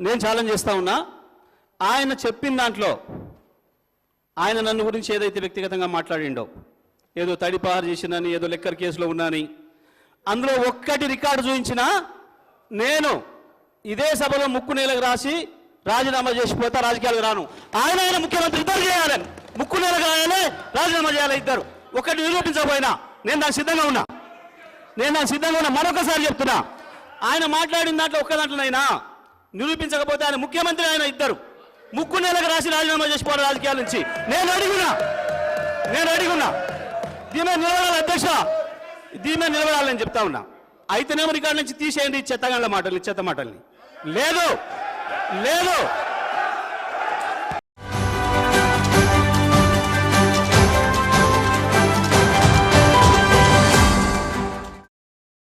నేను ఛాలెంజ్ చేస్తా ఉన్నా. ఆయన చెప్పిన దాంట్లో ఆయన నన్ను గురించి ఏదైతే వ్యక్తిగతంగా మాట్లాడిండో ఏదో తడిపారు చేసినని ఏదో లెక్కర్ కేసులో ఉన్నాని అందులో ఒక్కటి రికార్డు చూపించినా నేను ఇదే సభలో ముక్కు నేలకు రాసి రాజీనామా చేసిపోతా రాజకీయాలకు రాను. ఆయన ఆయన ముఖ్యమంత్రి ఇద్దరు చేయాలి. ముక్కు నేలకు రాయాలి రాజీనామా చేయాలి ఇద్దరు. ఒకటి నిరూపించకపోయినా నేను దానికి సిద్ధంగా ఉన్నా. నేను దానికి సిద్ధంగా ఉన్నా. మరొకసారి చెప్తున్నా. ఆయన మాట్లాడిన దాంట్లో ఒక్క దాంట్లోనైనా నిరూపించకపోతే ఆయన ముఖ్యమంత్రి ఆయన ఇద్దరు. ముక్కు నెలకు రాసి రాజీనామా చేసిపోవాలి రాజకీయాల నుంచి. నేను అడిగినా నేను అడిగినా దీమే నిలబడాలి అధ్యక్ష. దీమే నిలబడాలని చెప్తా ఉన్నా. అయితేనేమో రికార్డు నుంచి తీసేయండి ఈ చెత్తగాళ్ళ మాటలు చెత్త మాటల్ని. లేదు. లేదు.